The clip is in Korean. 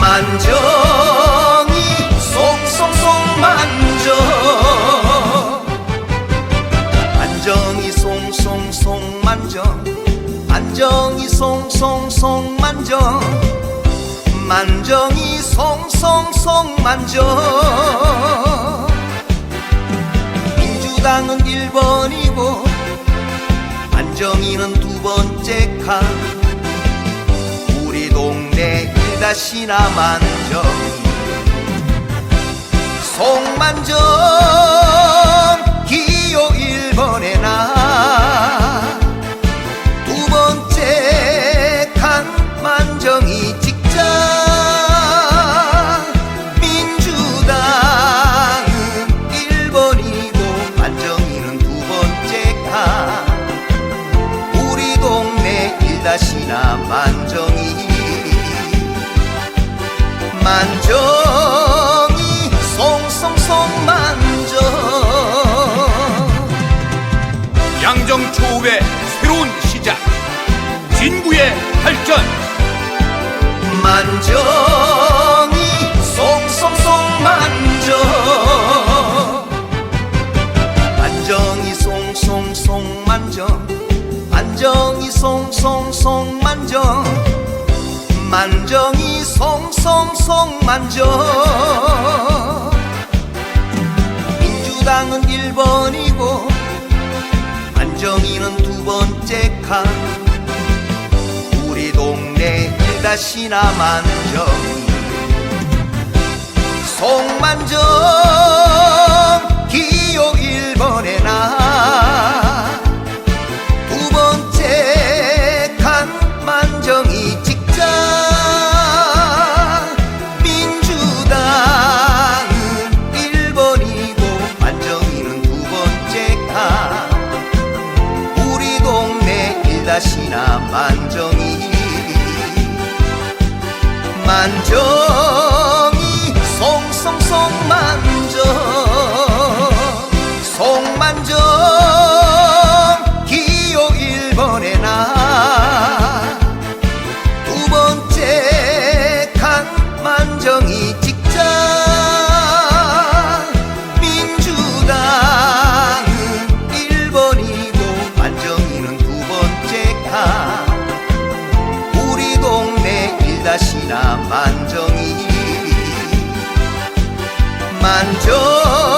만정이 송송송 만정. 만정이 송송송 만정. 만정이 송송송 만정. 만정이 송송송 만정. 민주당은 1번이고 만정이는 두 번째 칸 동네 일다시나 만정이 송만정 기호 1번에 나. 두 번째 칸 만정이 찍자 민주당은 1번이고 만정이는 두 번째 칸 우리 동네 일다시나 만정이 만정이 송송송 만정. 양정 초읍의 새로운 시작. 진구의 발전. 만정이 송송송 만정. 만정이 송송송 만정. 만정이 송송송 만정 만정이 송송송 만정. 민주당은 1번이고 만정이는 두 번째 칸. 우리 동네 일다시나 만정이 송만정 일다시나 만정이. 만정 만족.